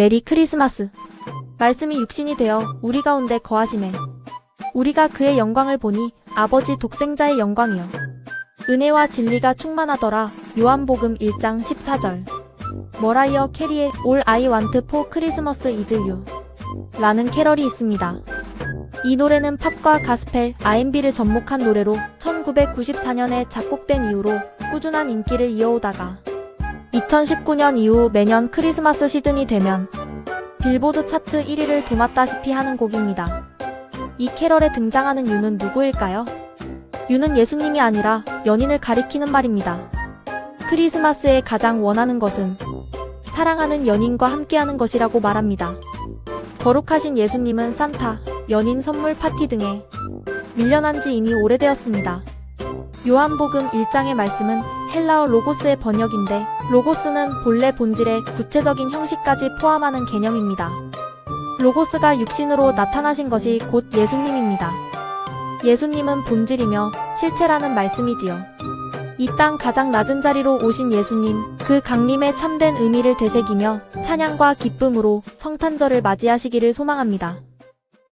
메리 크리스마스. 말씀이 육신이 되어 우리 가운데 거하심에 우리가 그의 영광을 보니 아버지 독생자의 영광이요. 은혜와 진리가 충만하더라. 요한복음 1장 14절. 머라이어 캐리의 All I Want for Christmas is You 라는 캐럴이 있습니다. 이 노래는 팝과 가스펠, R&B를 접목한 노래로 1994년에 작곡된 이후로 꾸준한 인기를 이어오다가 2019년 이후 매년 크리스마스 시즌이 되면 빌보드 차트 1위를 도맡다시피 하는 곡입니다. 이 캐럴에 등장하는 유는 누구일까요? 유는 예수님이 아니라 연인을 가리키는 말입니다. 크리스마스에 가장 원하는 것은 사랑하는 연인과 함께하는 것이라고 말합니다. 거룩하신 예수님은 산타, 연인 선물 파티 등에 밀려난 지 이미 오래되었습니다. 요한복음 1장의 말씀은 헬라어 로고스의 번역인데 로고스는 본래 본질의 구체적인 형식까지 포함하는 개념입니다. 로고스가 육신으로 나타나신 것이 곧 예수님입니다. 예수님은 본질이며 실체라는 말씀이지요. 이 땅 가장 낮은 자리로 오신 예수님, 그 강림의 참된 의미를 되새기며 찬양과 기쁨으로 성탄절을 맞이하시기를 소망합니다.